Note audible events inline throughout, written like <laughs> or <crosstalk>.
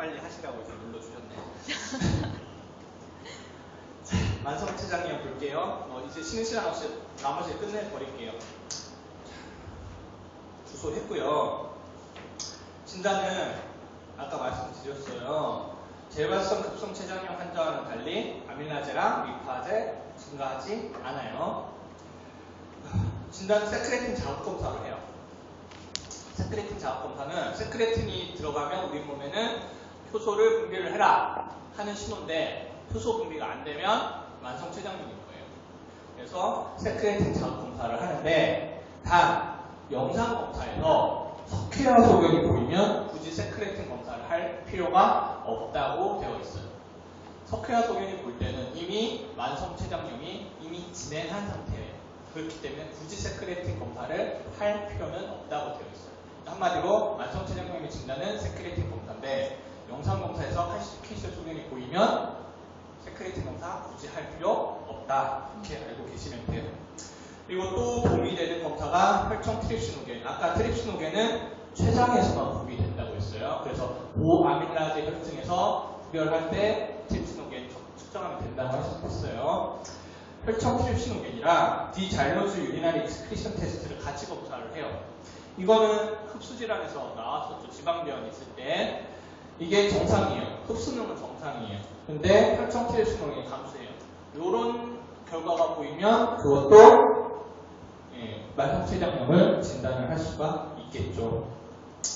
빨리 하시라고 이제 눌러주셨네. 자, 만성 체장염 볼게요. 어, 이제 쉬는 시간 없이 나머지 끝내버릴게요. 자, 주소 했고요. 진단은 아까 말씀드렸어요. 재발성 급성 췌장염 환자와는 달리 아밀라제랑 리파제 증가하지 않아요. 진단은 세크레틴 자극 검사를 해요. 세크레틴 자극 검사는 세크레틴이 들어가면 우리 몸에는 효소를 분비를 해라 하는 신호인데 효소 분비가 안 되면 만성 췌장염인 거예요. 그래서 세크레틴 자극 검사를 하는데 단 영상 검사에서 석회화 소견이 보이면 굳이 세크레틴 검사를 할 필요가 없다고 되어 있어요. 석회화 소견이 볼 때는 이미 만성 췌장염이 이미 진행한 상태예요. 그렇기 때문에 굳이 세크레틴 검사를 할 필요는 없다고 되어 있어요. 한마디로 만성 췌장염의 진단은 세크레틴 검사인데 영상 검사에서 칼시피케이션 소견이 보이면 세크레틴 검사 굳이 할 필요 없다. 이렇게 알고 계시면 돼요. 그리고 또 도움이 되는 검사가 혈청 트립시노겐. 아까 트립시노겐은 췌장에서만 도움이 된다고 했어요. 그래서 고아밀라제 혈증에서 구별할 때 트립시노겐 측정하면 된다고 했었어요. 혈청 트립시노겐이랑 디잘로즈 유리나리 익스크리션 테스트를 같이 검사를 해요. 이거는 흡수질환에서 나왔었죠. 지방변 있을 때. 이게 정상이에요. 흡수능은 정상이에요. 근데 혈청 트립시노겐이 감소해요. 이런 결과가 보이면 그것도 예, 만성췌장염을 진단을 할 수가 있겠죠.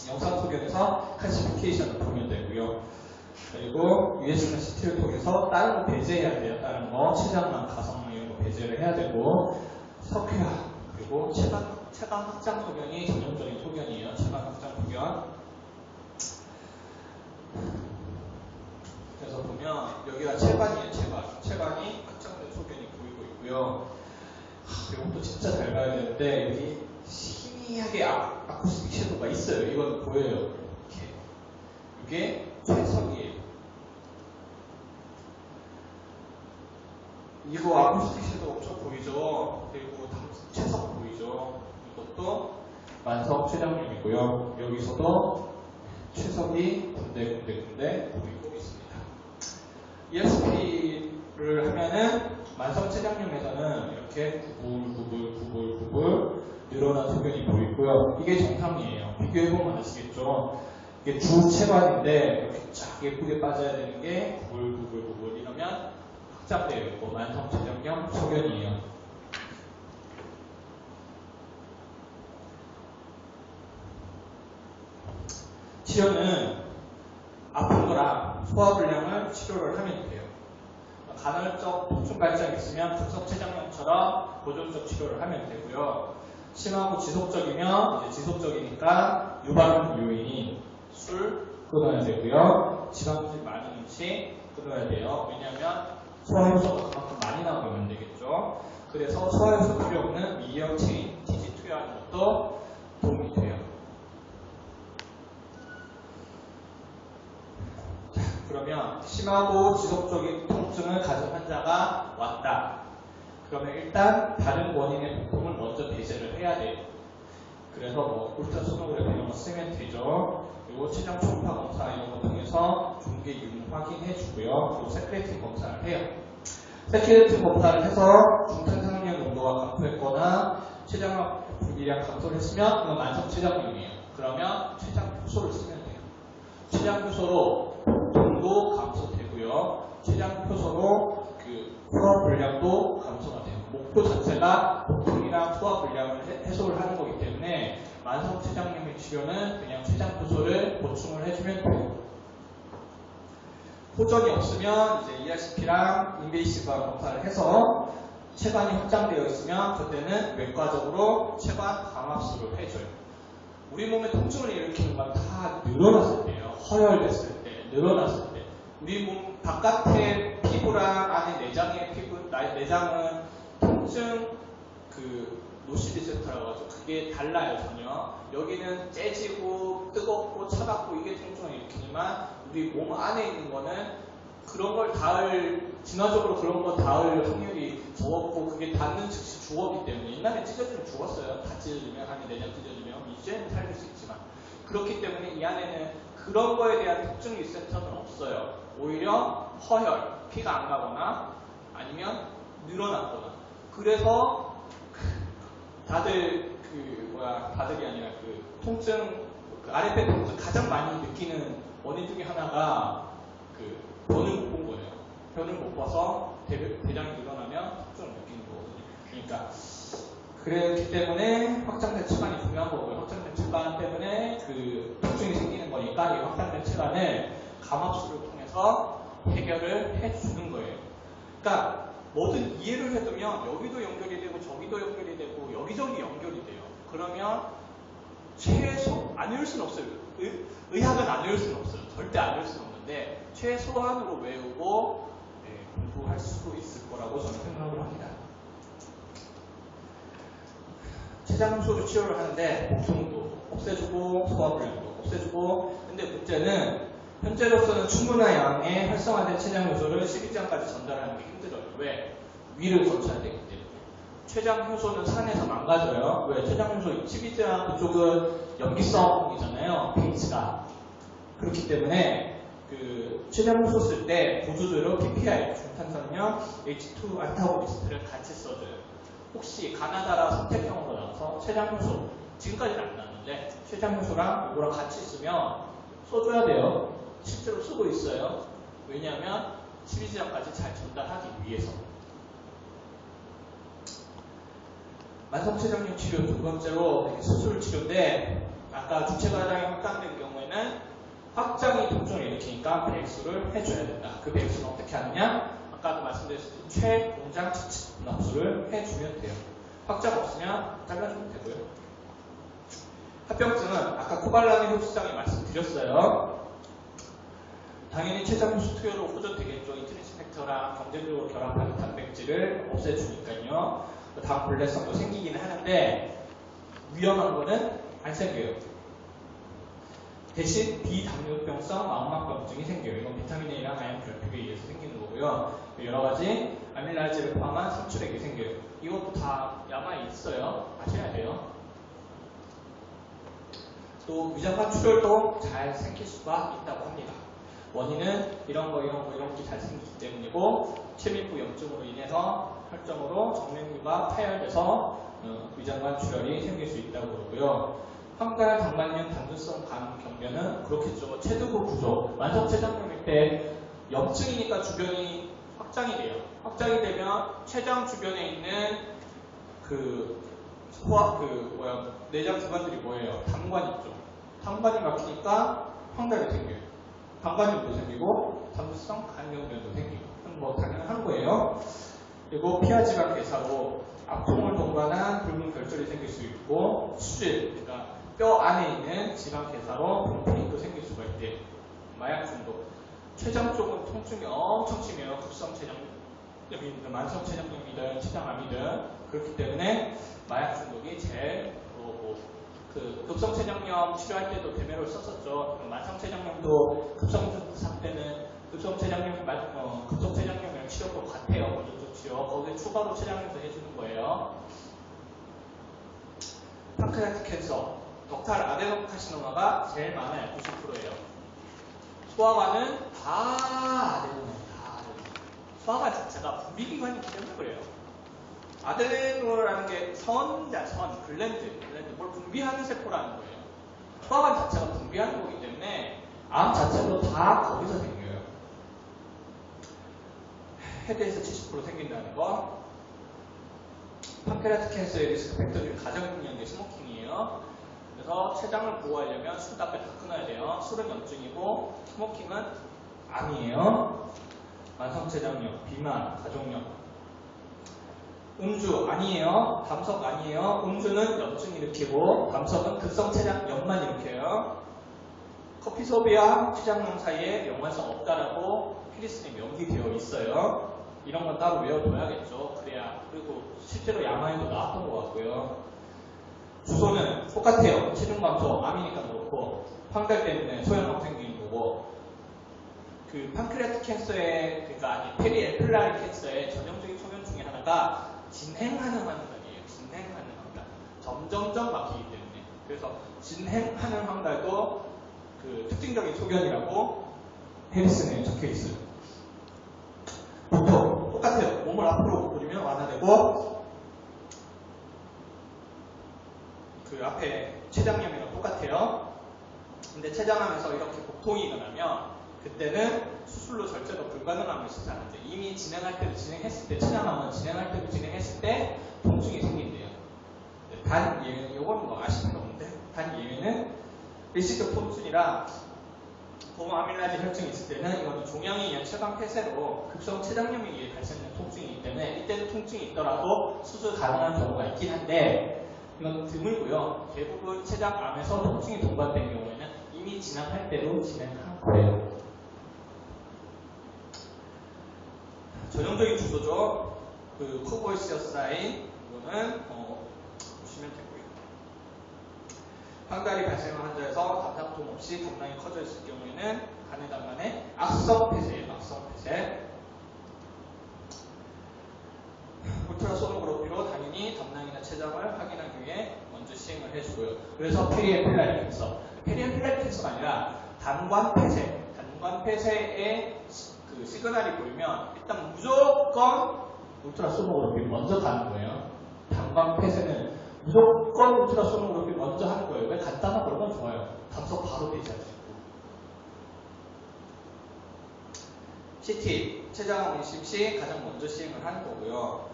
영상 소견에서 칼시피케이션을 보면 되고요. 그리고 USM CT를 통해서 다른 거 배제해야 돼요. 다른 거 췌장만 가성만 이런 거 배제를 해야 되고 석회화 그리고 체감 체감 확장 소견이 전형적인 소견이에요. 체감 확장 소견. 그래서 보면 여기가 체관이에요. 체관. 체관이 확장된 소견이 보이고 있고요. 하, 이것도 진짜 잘 봐야 되는데 여기 희미하게 아, 아쿠스틱 섀도우가 있어요. 이건 보여요. 이렇게. 이게 최석이에요. 이거 아쿠스틱 섀도우 엄청 보이죠? 그리고 최석 보이죠? 이것도 만성 췌장염이고요. 여기서도 최석이 군데 군데 군데 보이고 있습니다. ESP를 하면은 만성 췌장염에서는 이렇게 구불 구불 구불 구불 늘어난 소견이 보이고요. 이게 정상이에요. 비교해보면 아시겠죠? 이게 주 체관인데 이렇게 쫙 예쁘게 빠져야 되는 게 구불 구불 구불 이러면 확장되어 있고 만성 췌장염 소견이에요. 치료는 아픈 거랑 소화불량을 치료를 하면 돼요. 간헐적 통증 발작이 있으면 급성췌장염처럼 보존적 치료를 하면 되고요. 심하고 지속적이면 이제 지속적이니까 유방 요인이 술 끊어야 되고요. 지방질 많은 음식 끊어야 돼요. 왜냐하면 소화효소가 그만큼 많이 나오면 되겠죠. 그래서 소화효소 필요 없는 미역 체인 TG 투여하는 것도 도움이 돼요. 그러면 심하고 지속적인 통증을 가진 환자가 왔다. 그러면 일단 다른 원인의 통증을 먼저 배제를 해야 돼요. 그래서 뭐 울트라소노그래피 이런 거 쓰면 되죠. 그리고 체장 초음파 검사 이런 거 통해서 종기 유무 확인해 주고요. 그리고 세크레틴 검사를 해요. 세크레틴 검사를 해서 중탄산염 농도가 감소했거나 췌장압 분비량 감소를 했으면 그건 만성 췌장염이에요. 그러면 췌장 효소를 쓰면 돼요. 췌장 효소로 도 감소되고요. 췌장 효소로 그 소화 불량도 감소가 돼요. 목표 자체가 복통이랑 소화 불량을 해소를 하는 거기 때문에 만성 췌장염의 치료는 그냥 췌장 효소를 보충을 해주면 돼요. 호전이 없으면 이제 ERCP랑 인베이시브와 검사를 해서 체관이 확장되어 있으면 그때는 외과적으로 체관 감압술을 해줘요. 우리 몸에 통증을 일으키는 건 다 늘어났을 때예요. 허혈됐을 때, 늘어났을 때. 우리 몸 바깥의 피부랑 안에 내장의 피부, 내장은 통증 그 노시 리셉터라고 하죠. 그게 달라요 전혀. 여기는 째지고 뜨겁고 차갑고 이게 통증을 일으키지만 우리 몸 안에 있는 거는 그런 걸 닿을 진화적으로 그런 거 닿을 확률이 적었고 그게 닿는 즉시 죽었기 때문에 옛날에 찢어지면 죽었어요. 다 찢어지면 안에 내장 찢어지면 이제는 살릴 수 있지만 그렇기 때문에 이 안에는 그런 거에 대한 특징 리센터는 없어요. 오히려 허혈, 피가 안 가거나 아니면 늘어났거나. 그래서 다들 그 뭐야 다들이 아니라 그 통증 그 아랫배 통증 가장 많이 느끼는 원인 중에 하나가 그 변을 못 본 거예요. 변을 못 봐서 대, 대장이 늘어나면 통증을 느끼는 거거든요. 그러니까 그렇기 때문에 확장된 체관이 중요한 거고요. 확장 된 체관 때문에 그 통증이 생기는 거니까 이 확장된 체관을 감압수를 통해서 해결을 해주는 거예요. 그러니까 뭐든 이해를 해두면 여기도 연결이 되고 저기도 연결이 되고 여기저기 연결이 돼요. 그러면 최소 안 외울 수는 없어요. 의, 의학은 안 외울 수는 없어요. 절대 안 외울 수는 없는데 최소한으로 외우고 네, 공부할 수 있을 거라고 저는 생각을 합니다. 췌장염소로 치료를 하는데 복통도 없애주고 소화불량도 없애주고 근데 문제는 현재로서는 충분한 양의 활성화된 췌장효소를 12장까지 전달하는 게 힘들어요. 왜? 위를 거쳐야 되기 때문에. 췌장 효소는 산에서 망가져요. 왜? 췌장 효소 12장 그쪽은 염기성이잖아요. 베이스가. 그렇기 때문에 그 췌장 효소 쓸 때 보조제로 PPI, 중탄산염, H2 안타고니스트를 같이 써줘요. 혹시 가나다라 선택형으로 나와서 췌장효소 지금까지는 안 나왔는데 췌장효소랑 이거랑 같이 쓰면 써줘야 돼요. 실제로 쓰고 있어요. 왜냐하면 12지역까지 잘 전달하기 위해서. 만성체장염 치료 두 번째로 수술 치료인데 아까 주체 과장이 확장된 경우에는 확장이 통증을 일으키니까 배액수를 해줘야 된다. 그 배액수는 어떻게 하느냐? 아까도 말씀드렸듯이 최공장 납수를 해주면 돼요. 확장 없으면 잘라주면 되고요. 합병증은 아까 코발람의 흡수장에 말씀드렸어요. 당연히 췌장효소 투여로 호전되겠죠. 인트리시 팩터랑 경쟁적으로 결합하는 단백질을 없애주니까요. 다음 블레성도 생기기는 하는데 위험한 거는 안 생겨요. 대신 비당뇨병성 망막병증이 생겨요. 이건 비타민 A랑 아연 결핍에 의해서 생기는 거고요. 여러 가지 아밀라제를 포함한 삼출액이 생겨요. 이것도 다 야마에 있어요. 아셔야 돼요. 또 위장관 출혈도 잘 생길 수가 있다고 합니다. 원인은 이런 거 이런 거 이런 게 잘 생기기 때문이고 체밀부 염증으로 인해서 혈점으로 정맥류가 파열돼서 어, 위장관 출혈이 생길 수 있다고 그러고요. 황갈 당간염 단두성 간 경련은 그렇겠죠. 체두부 부족, 만성 췌장염일 때 염증이니까 주변이 확장이 돼요. 확장이 되면 췌장 주변에 있는 그 소화 그 뭐야 내장 기관들이 뭐예요? 담관 있죠. 담관이 막히니까 황갈이 생겨요. 담관염도 생기고 단두성 간염면도 생기고 뭐 당연한 거예요. 그리고 피하지방 괴사로 압통을 동반한 붉은 결절이 생길 수 있고 수질, 그러니까 뼈 안에 있는 지방 괴사로 분포도 생길 수가 있대. 마약 중독. 췌장 쪽은 통증이 엄청 심해요. 급성 췌장염이든 만성 췌장염이든 췌장암이든 그렇기 때문에 마약 중독이 제일 뭐, 그 급성 췌장염 치료할 때도 데메롤 썼었죠. 만성 췌장염도 급성 상태는 급성 췌장염 어, 급성 췌장염이랑 치료법 같아요. 먼저 치료. 거기에 추가로 췌장염도 해주는 거예요. 팡크레아틱 캔서, 덕탈 아데노카시노마가 제일 많아요. 90%예요. 소화관은 다 아데노마, 다. 소화관 자체가 분비기관이기 때문에 그래요. 아데노라는 게 선자, 선, 글랜드, 글랜드, 뭘 분비하는 세포라는 거예요. 소화관 자체가 분비하는 거기 때문에 암 자체도 다 거기서 생겨요. 헤드에서 70% 생긴다는 거. 판크레아트 캔서의 리스크 팩터 중에 가장 중요한 게 스모킹이에요. 그래서 췌장을 보호하려면 술, 담배 다 끊어야 돼요. 술은 염증이고 스모킹은 암이에요. 만성췌장염, 비만, 가족염. 음주 아니에요. 담석 아니에요. 음주는 염증 일으키고 담석은 급성췌장염만 일으켜요. 커피 소비와 췌장염 사이에 연관성 없다라고 피리스님 연기되어 있어요. 이런 건 따로 외워둬야겠죠. 그래야 그리고 실제로 야마에도 나왔던 것 같고요. 주소는 똑같아요. 체중 감소, 암이니까 그렇고 황달 때문에 소염암 생기는 거고 그 판크레아틱 캔서의 그러니까 아니 페리에플라리 캔서의 전형적인 소견 중에 하나가 진행하는 황달이에요. 진행하는 황달. 점점점 막히기 때문에 그래서 진행하는 황달도 그 특징적인 소견이라고 해리슨에 적혀 있어요. 보통 똑같아요. 몸을 앞으로 구부리면 완화되고 그 앞에 췌장염이랑 똑같아요. 근데 췌장암에서 이렇게 복통이 일어나면 그때는 수술로 절제가 불가능한 않은데 이미 진행할 때도 진행했을 때 췌장암은 진행할 때도 진행했을 때 통증이 생긴대요. 단 예외는 이건 뭐 아시는 거 없는데 단 예외는 일시적 통증이라 고무 아밀라제 혈증이 있을 때는 이거는 종양에 의한 췌장 폐쇄로 급성 췌장염에 의해 발생된 통증이기 때문에 이때는 통증이 있더라도 수술 가능한 경우가 있긴 한데 이건 드물고요. 대부분 췌장암에서 통증이 동반된 경우에는 이미 진행할 때로 진행한 거예요. 전형적인 주소죠. 그 코보이시어 사인 이거는 어, 보시면 되고요. 황달이 발생한 환자에서 담상통 없이 담낭이 커져 있을 경우에는 간의 담낭의 악성 폐쇄예요. 악성 폐쇄. 울트라소노그래피로 당연히 담낭이나 췌장을 확인하기 위해 먼저 시행을 해주고요. 그래서 페리엠필라리 캔서. 페리엠필라리 캔서가 아니라 단관 폐쇄. 단관 폐쇄의 시- 그 시그널이 보이면 일단 무조건 울트라 소노그래피 먼저 가는 거예요. 단관 폐쇄는 무조건 울트라 소노그래피 먼저 하는 거예요. 왜 간단하고 그러면 좋아요. 감소 바로 대시할 수 있고. CT, 췌장암 의심 시 가장 먼저 시행을 하는 거고요.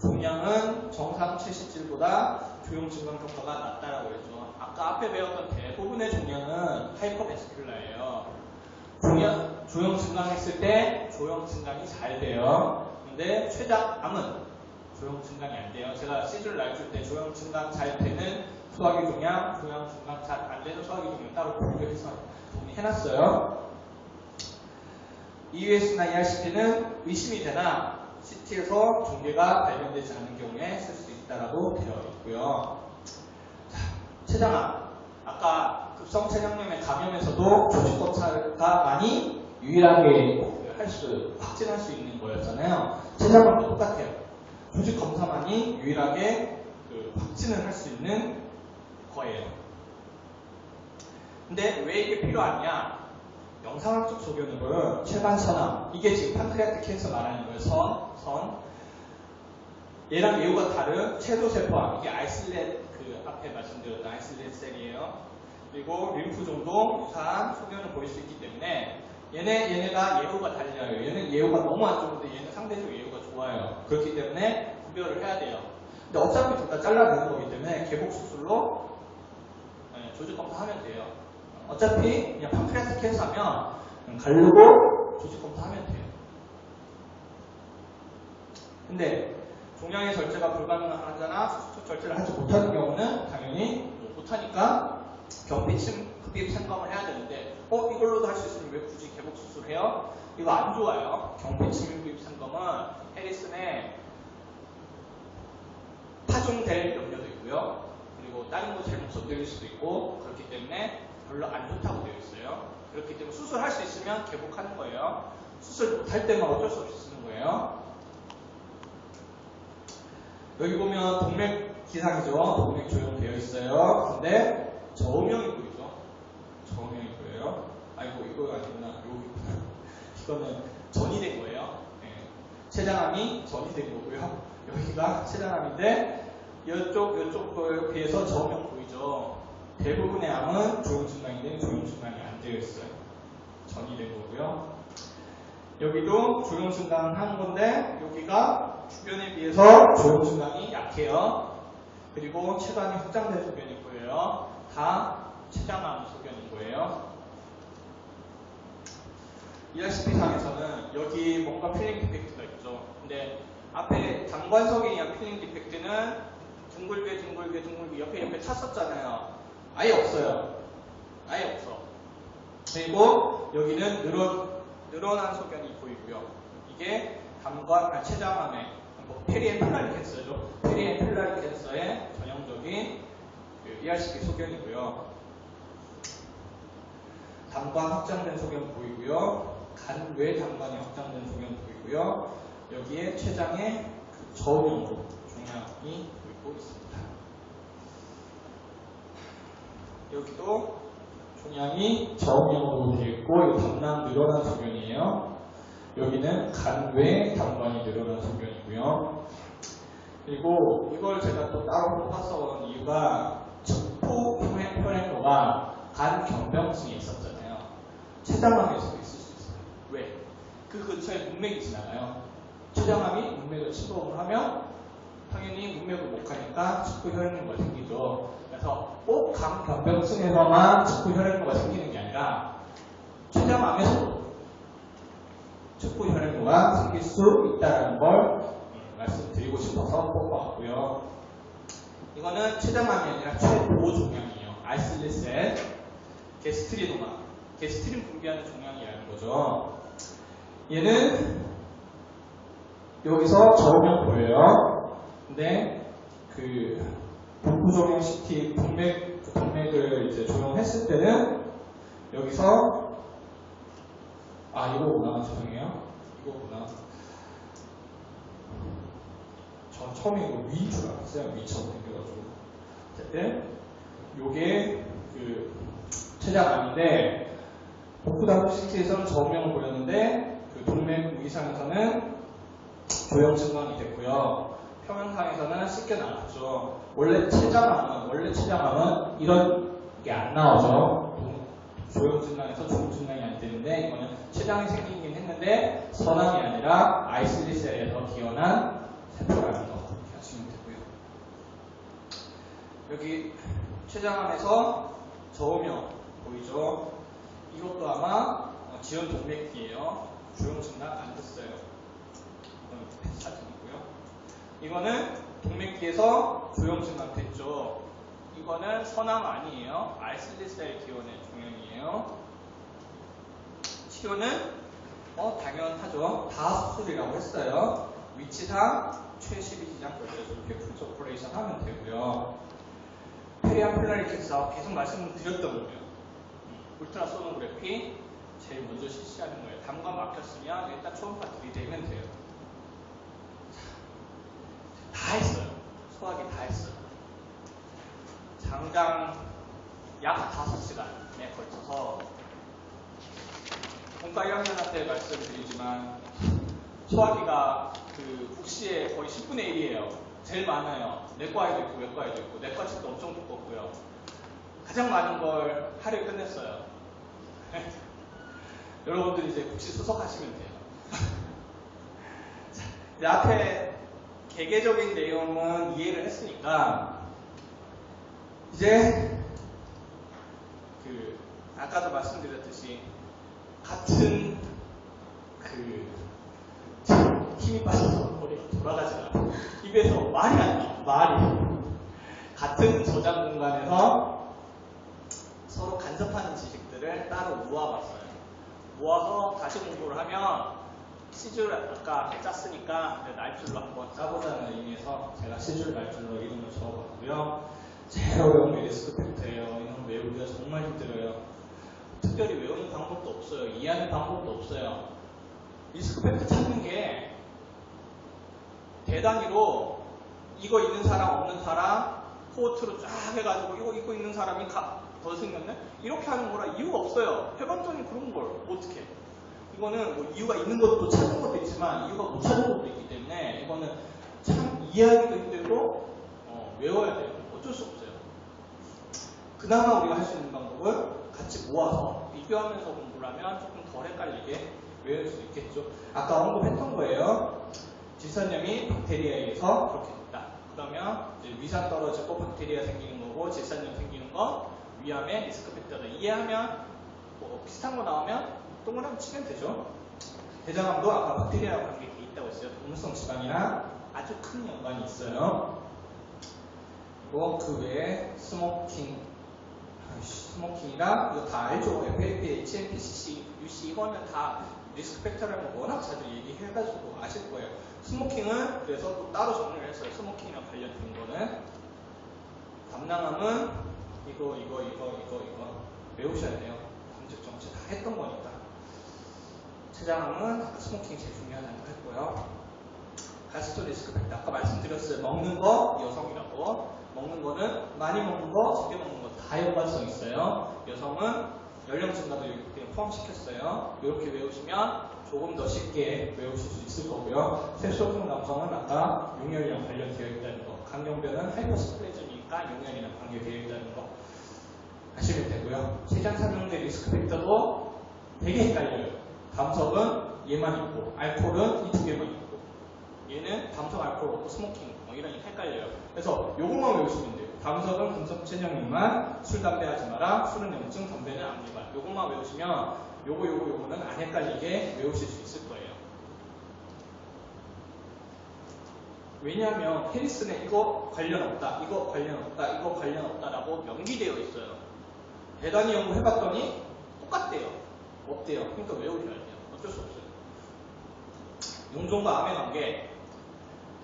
종양은 정상 77보다 조용 증강 효과가 낮다라고 했죠. 아까 앞에 배웠던 대부분의 종양은 하이퍼베스큘라예요. 종양, 조용 증강했을 때 조용 증강이 잘 돼요. 근데 췌장암은 조용 증강이 안 돼요. 제가 시줄 날줄 때 조용 증강 잘 되는 소화기 종양, 조용 증강 잘 안 되는 소화기 종양 따로 분류해서 정리해놨어요. EUS나 ERCP는 의심이 되나 CT에서 종괴가 발견되지 않은 경우에 쓸 수 있다라고 되어 있고요. 자, 췌장암. 아까 급성 췌장염의 감염에서도 조직 검사가 많이 유일하게 할 수, 확진할 수 있는 거였잖아요. 췌장암도 똑같아요. 조직 검사만이 유일하게 그 확진을 할 수 있는 거예요. 근데 왜 이게 필요하냐? 영상학적 소견으로는 체반선암 이게 지금 판크레아틱 캔서 말하는 거예요. 선, 선. 얘랑 예후가 다른 체도세포암 이게 아이슬렛 그 앞에 말씀드렸던 아이슬렛 셀이에요. 그리고 림프종도 유사한 소견을 보일 수 있기 때문에 얘네 얘네가 예후가 달라요. 얘는 예후가 너무 안 좋은데 얘는 상대적으로 예후가 좋아요. 그렇기 때문에 구별을 해야 돼요. 근데 어차피 둘 다 잘라내는 거기 때문에 개복 수술로 네, 조직 검사하면 돼요. 어차피 그냥 판크레아틱 캔서 하면 그냥 가르고 조직 검사하면 돼요. 근데 종양의 절제가 환자나 수축 절제를 하지 못하는 경우는 당연히 뭐 못하니까 경피침 흡입 생검을 해야 되는데 어 이걸로도 할 수 있으면 왜 굳이 개복 수술해요? 이거 안 좋아요. 경피침 흡입 생검은 해리슨의 파종될 염려도 있고요. 그리고 다른 거 잘못 건드릴 수도 있고 그렇기 때문에 별로 안 좋다고 되어 있어요. 그렇기 때문에 수술할 수 있으면 개복하는 거예요. 수술 못할 때만 어쩔 수 없이 쓰는 거예요. 여기 보면 동맥 기상이죠. 동맥 조형되어 있어요. 근데 저음형이 보이죠? 저음형이 보여요. 아이고 이거 아니구나. 여기구나. 이거는 전이 된 거예요. 네. 췌장암이 전이 된 거고요. 여기가 췌장암인데 이쪽 이쪽에 비해서 저음형 보이죠? 대부분의 암은 조용증강인데 조용증강이 안 되어 있어요. 전이 된 거고요. 여기도 조용증강 한 건데 여기가 주변에 비해서 조용증강이 약해요. 그리고 체관이 확장된 소견이 보여요. 다 췌장암 소견인 거예요. ERCP 상에서는 여기 뭔가 필링 디펙트가 있죠. 근데 앞에 장관석에 의한 필링 디펙트는 둥글게 둥글게 둥글게 옆에 옆에 찼었잖아요. 아예 없어요. 아예 없어. 그리고 여기는 늘어, 늘어난 소견이 보이고요. 이게 담관, 아, 췌장암의 뭐 페리엠필라리 캔서죠. 페리엠필라리 캔서의 전형적인 그 ERCP 소견이고요. 담관 확장된 소견 보이고요. 간외 담관이 확장된 소견 보이고요. 여기에 췌장의 그 저음형으로 종양이 보이고 있습니다. 여기도 종양이 저음형으로 되어 있고 이 담낭 늘어난 소견이에요. 여기는 간외 담관이 늘어난 소견이고요. 그리고 이걸 제가 또 따로 뽑아서 온 이유가 척포 혈행- 혈행로가 간 경병증이 있었잖아요. 췌장암에서도 있을 수 있어요. 왜? 그 근처에 문맥이 지나가요. 췌장암이 문맥을 침범을 하면 당연히 문맥을 못 가니까 척포 혈행로가 생기죠. 그래서 꼭 간경병증에서만 척포 혈행로가 생기는 게 아니라 췌장암에서도 척포 혈행로가 생길 수 있다는 걸 음, 말씀드리고 싶어서 뽑아왔고요. 이거는 췌장암이 아니라 최보 종양이에요. 알쓸리셀, 게스트리노마, 게스트린 분비하는 종양이라는 거죠. 얘는 여기서 저으면 보여요. 근데 그 복부종양 CT 동맥 그 동맥을 이제 조용했을 때는 여기서 아 이거구나 죄송해요. 이거구나. 전 처음에 이거 위인 줄 알았어요. 위처럼 생겨가지고. 어쨌든 요게 그 췌장암인데 복부다구 CT에서는 저음형을 보였는데 그 동맥 이상에서는 조형 증강이 됐고요. 평형상에서는 씻겨 나갔죠. 원래 췌장암은 원래 췌장암은 이런 게 안 나오죠. 조형 증강이 안 되는데 이거는 췌장이 생기긴 했는데 선암이 아니라 아이슬리셀에서 기원한 그렇게 하시면 되고요. 여기 췌장암에서 저음형 보이죠? 이것도 아마 어, 지연 동맥기예요. 조형 증강 안 됐어요. 사진 이거는 동맥기에서 조형 증강 됐죠. 이거는 선암 아니에요. 알슬리셀 기원의 종양이에요. 치료는 어 당연하죠. 다 수술이라고 했어요. 위치상 최12지장 결제소 이렇게 풀스 오퍼레이션 하면 되고요. 페리암플라리 캔서 계속 말씀드렸던 거예요. 울트라 소노그래피 제일 먼저 실시하는 거예요. 담관 막혔으면 일단 초음파 들이대면 돼요. 다 했어요. 소화기 다 했어요. 장장 약 5시간에 걸쳐서 본과 1학년 때 말씀드리지만 소화기가 그 국시의 거의 10분의 1이에요. 제일 많아요. 내과에도 있고 외과에도 있고 내과 책도 엄청 두껍고요. 가장 많은 걸 하루에 끝냈어요. <laughs> 여러분들 이제 국시 수석하시면 돼요. <laughs> 자, 이제 앞에 개개적인 내용은 이해를 했으니까 이제 그 아까도 말씀드렸듯이 같은 그 힘이 빠져서 머리가 돌아가지가. 입에서 말이 안 나와. 말이 같은 저장 공간에서 서로 간섭하는 지식들을 따로 모아봤어요. 모아서 다시 공부를 하면 시줄 아까 짰으니까 날줄로 한번 짜보자는 의미에서 제가 시줄 날줄로 이름을 적어봤고요. 제일 어려운 게 리스크 팩터예요. 이건 외우기가 정말 힘들어요. 특별히 외우는 방법도 없어요. 이해하는 방법도 없어요. 리스크 팩터 찾는 게 대단위로 이거 있는 사람 없는 사람 코어트로 쫙 해가지고 이거 입고 있는 사람이 가- 더 생겼네? 이렇게 하는 거라 이유가 없어요. 해봤더니 그런 걸 어떻게? 이거는 뭐 이유가 있는 것도 찾은 것도 있지만 이유가 못 찾은 것도 있기 때문에 이거는 참 이해하기도 힘들고 어, 외워야 돼요. 어쩔 수 없어요. 그나마 우리가 할 수 있는 방법은 같이 모아서 비교하면서 공부를 하면 조금 덜 헷갈리게 외울 수 있겠죠. 아까 언급했던 거예요. 질산염이 박테리아에 의해서 그렇게 됐다. 그러면 위산 떨어지고 박테리아 생기는 거고 질산염 생기는 거 위암의 리스크 팩터다. 이해하면 뭐 비슷한 거 나오면 동그라미 치면 되죠. 대장암도 아까 박테리아랑 관계 돼 있다고 했어요. 동물성 지방이랑 아주 큰 연관이 있어요. 그 외에 스모킹, 스모킹이랑 이거 다 알죠? FAPH, MPCC, UC 이거는 다 리스크 팩터라는 거 워낙 자주 얘기해가지고 아실 거예요. 스모킹은 그래서 또 따로 정리를 했어요. 스모킹이랑 관련된 거는 담낭암은 이거 이거 이거 이거 이거 외우셔야 돼요. 검색 정체 다 했던 거니까. 췌장암은 스모킹이 제일 중요하다는 거 했고요. 가스토 리스크 팩터 아까 말씀드렸어요. 먹는 거 여성이라고 먹는 거는 많이 먹는 거 적게 먹는 거 다 연관성 있어요. 여성은 연령 증가도 이렇게 포함시켰어요. 이렇게 외우시면 조금 더 쉽게 외우실 수 있을 거고요. 색소성 남성은 아까 용혈이랑 관련되어 있다는 거, 강경변은 하이퍼스플레즘이니까 용혈이랑 관계되어 있다는 거 하시면 되고요. 세장 설명된 리스크 팩터도 되게 헷갈려요. 담석은 얘만 있고, 알코올은 이 두 개만 있고, 얘는 담석, 알코올 없고 스모킹 뭐 이런 게 헷갈려요. 그래서 요것만 외우시면 돼요. 담석은 금속 체념이만 술, 담배 하지 마라. 술은 염증, 담배는 안 위반. 요것만 외우시면 요거, 요거, 요거는 안 헷갈리게 외우실 수 있을 거예요. 왜냐하면 해리스는 이거 관련 없다, 이거 관련 없다, 이거 관련 없다라고 명기되어 있어요. 대단히 연구해봤더니 똑같대요. 없대요. 그러니까 외우셔야 돼요. 어쩔 수 없어요. 용종과 암의 관계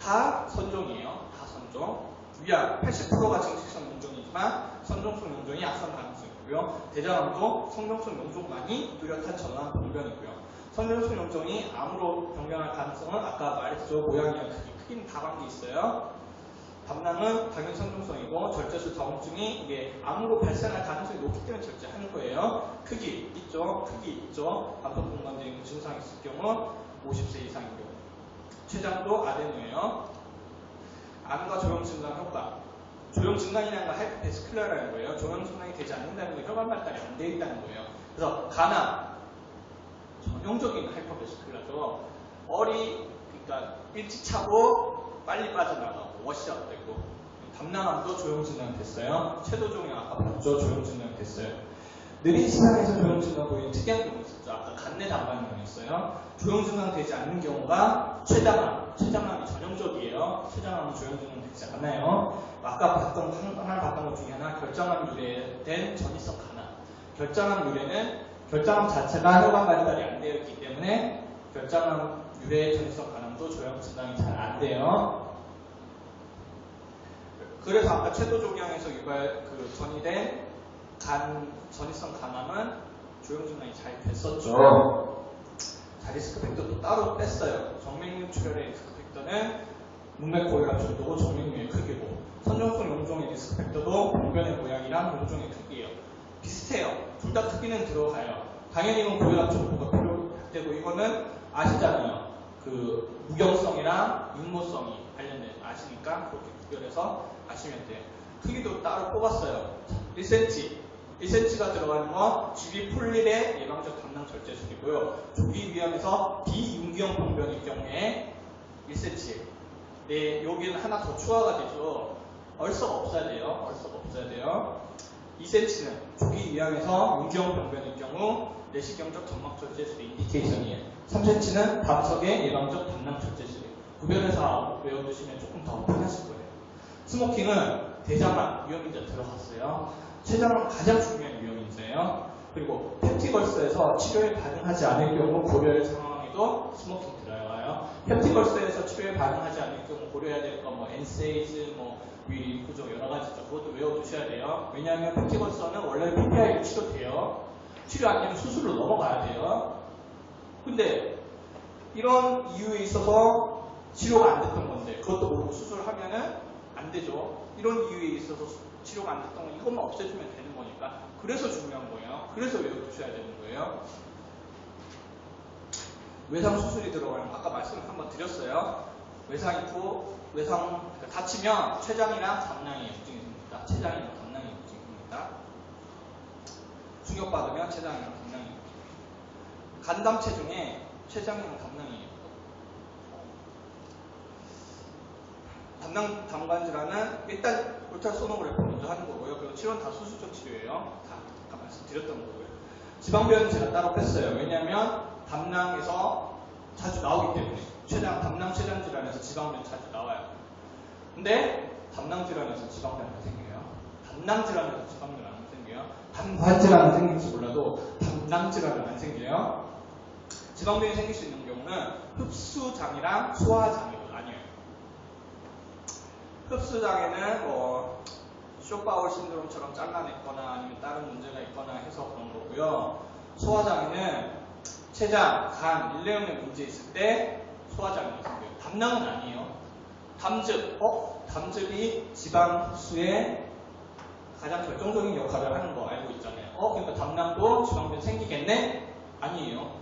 다 선종이에요. 다 선종. 위암 80%가 증식성 용종이지만 선종성 용종이 약성 가능성이고요. 대장암도 성종성 용종만이 뚜렷한 전환 병변이고요. 선종성 용종이 암으로 변경할 가능성은 아까 말했죠. 모양이랑 크기, 크기는 다 관계 있어요. 담낭은 당연 선종성이고 절제수 자궁증이 이게 암으로 발생할 가능성이 높기 때문에 절제하는 거예요. 크기 있죠. 크기 있죠. 반복 공간적인 증상 있을 경우 50세 이상인 경우. 췌장도 아데노예요. 암과 조형 증강 효과. 조형 증강이라는 건 하이퍼베스큘러라는 거예요. 조형 증강이 되지 않는다는 건 혈관 발달이 안 돼 있다는 거예요. 그래서 가나 전형적인 하이퍼베스큘러죠. 어리 그러니까 일찍 차고 빨리 빠져나가고 워시아웃 되고 담낭암도 증강 됐어요. 채도종양 아까 봤죠. 증강 됐어요. 느린 시간에서 조형 증강 보이는 특이한 경우 있었죠. 아까 간내 담반염이 있어요. 증강 되지 않는 경우가 췌장암, 췌장암이 전형적이에요. 췌장암은 증강 되지 않아요. 아까 봤던 하나 봤던 것 중에 하나 결장암 유래된 전이성 간암. 결장암 유래는 결장암 자체가 혈관 발달이 안 되어 있기 때문에 결장암 유래 전이성 간암도 조형 증강이 잘 안 돼요. 그래서 아까 채도 종양에서 유발 그 전이된 간 전이성 간암은 증강이 잘 됐었죠. 자, 리스크 팩터도 따로 뺐어요. 정맥류 출혈의 리스크 팩터는 문맥 고혈압 정도고 정맥류의 크기고 선종성 용종의 리스크 팩터도 병변의 모양이랑 용종의 크기예요. 비슷해요. 둘 다 크기는 들어가요. 당연히 이건 고혈압 정도가 필요되고 이거는 아시잖아요. 그 무경성이랑 육모성이 관련된 아시니까 그렇게 구별해서 아시면 돼요. 크기도 따로 뽑았어요. 1cm. 1cm가 들어가는 건 GB 폴릴의 예방적 담낭 절제술이고요. 조기 위험에서 비윤기형 병변일 경우에 1cm. 네, 여기는 하나 더 추가가 되죠. 얼썩 없어야 돼요. 얼썩 없어야 돼요. 2cm는 조기 위험에서 윤기형 병변일 경우 내시경적 점막 절제술의 인디케이션이에요. 3cm는 담석의 예방적 담낭 절제술이에요. 구별해서 외워두시면 조금 더 편하실 거예요. 스모킹은 대장암 위험인자 들어갔어요. 췌장암 가장 중요한 위험인자예요. 그리고 펩티걸스에서 치료에 반응하지 않을 경우 고려할 상황에도 스모킹 들어가요. 펩티걸스에서 치료에 반응하지 않을 경우 고려해야 될거뭐 엔세이즈, 뭐 위리, 구조 여러 가지죠. 그것도 외워두셔야 돼요. 왜냐하면 펩티걸스는 원래 PPI로 치료돼요. 치료 안 되면 수술로 넘어가야 돼요. 근데 이런 이유에 있어서 치료가 안 됐던 건데 그것도 모르고 수술하면은 안 되죠. 이런 이유에 있어서 치료가 안 됐던 건 이것만 없애주면 되는 거니까 그래서 중요한 거예요. 그래서 외워두셔야 되는 거예요. 외상 수술이 들어가는 거 아까 말씀 한번 드렸어요. 외상 있고 외상 그러니까 다치면 췌장이랑 담낭이 염증이 생깁니다. 췌장이랑 담낭이 염증이 생깁니다. 충격 받으면 췌장이랑 담낭이 염증. 간담체 중에 췌장이랑 담낭이 담낭 담관 질환은 일단 울트라소노그래피 먼저 하는 거고요. 그리고 치료는 다 수술적 치료예요. 다 아까 말씀드렸던 거고요. 지방변은 제가 따로 뺐어요. 왜냐하면 담낭에서 자주 나오기 때문에 췌장 담낭 췌장 질환에서 지방변 자주 나와요. 근데 담낭 질환에서 지방변 안 생겨요. 담낭 질환에서 지방변 안 생겨요. 담관 질환은 생길지 몰라도 담낭 질환은 안 생겨요. 지방변이 생길 수 있는 경우는 흡수장애랑 소화장애도 아니에요. 흡수장애는 뭐 쇼파울 신드롬처럼 잘라냈거나 아니면 다른 문제가 있거나 해서 그런 거고요. 소화장애는 췌장, 간, 일레온에 문제 있을 때 소화장애가 생겨요. 담낭은 아니에요. 담즙, 어? 담즙이 지방 흡수에 가장 결정적인 역할을 하는 거 알고 있잖아요. 어, 그러니까 담낭도 지방변 생기겠네? 아니에요.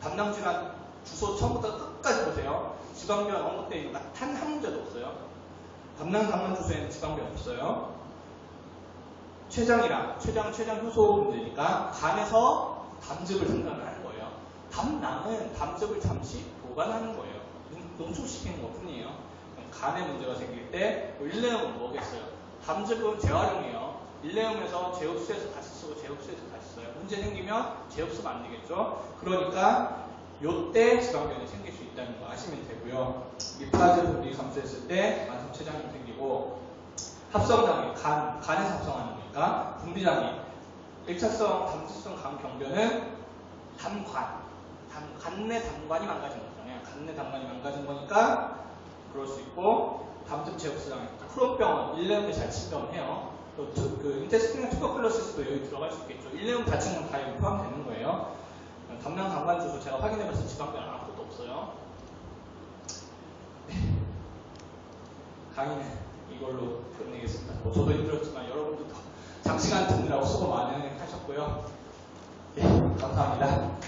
담낭 질환 주소 처음부터 끝까지 보세요. 지방변 언급되어 있는 단한 문제도 없어요. 담낭 담낭 주소에는 지방변 없어요. 췌장이랑 췌장 췌장 효소 문제니까 간에서 담즙을 생산을 하는 거예요. 담낭은 담즙을 잠시 보관하는 거예요. 농- 농축시키는 것 뿐이에요. 그럼 간에 문제가 생길 때뭐 일레움은 뭐겠어요? 담즙은 재활용이에요. 일레움에서 제흡수에서 다시 쓰고 제흡수에서 다시 써요. 문제 생기면 제흡수가 안 되겠죠. 그러니까 요때 지방변이 생길 수 있다는 거 아시면 되고요. 리파즈 분비 감소했을 때 만성췌장이 생기고 합성장애, 간, 간에서 합성하는 거니까 분비장애, 1차성 담즙성 간 경변은 담관, 담, 간내 담관이 망가진 거잖아요. 간내 담관이 망가진 거니까 그럴 수 있고 담즙 제흡수장애, 크론병은 일레움이 잘 침병을 해요. 또 투- 그 인테스티널 투버클로시스도 여기 들어갈 수 있겠죠. 일레움 다친 건다 여기 포함되는 거예요. 담낭 담관 주소 제가 확인해봐서 지방변 아무것도 없어요. 강의는 이걸로 끝내겠습니다. 뭐 저도 힘들었지만 여러분들도 장시간 듣느라고 수고 많이 하셨고요. 예, 감사합니다.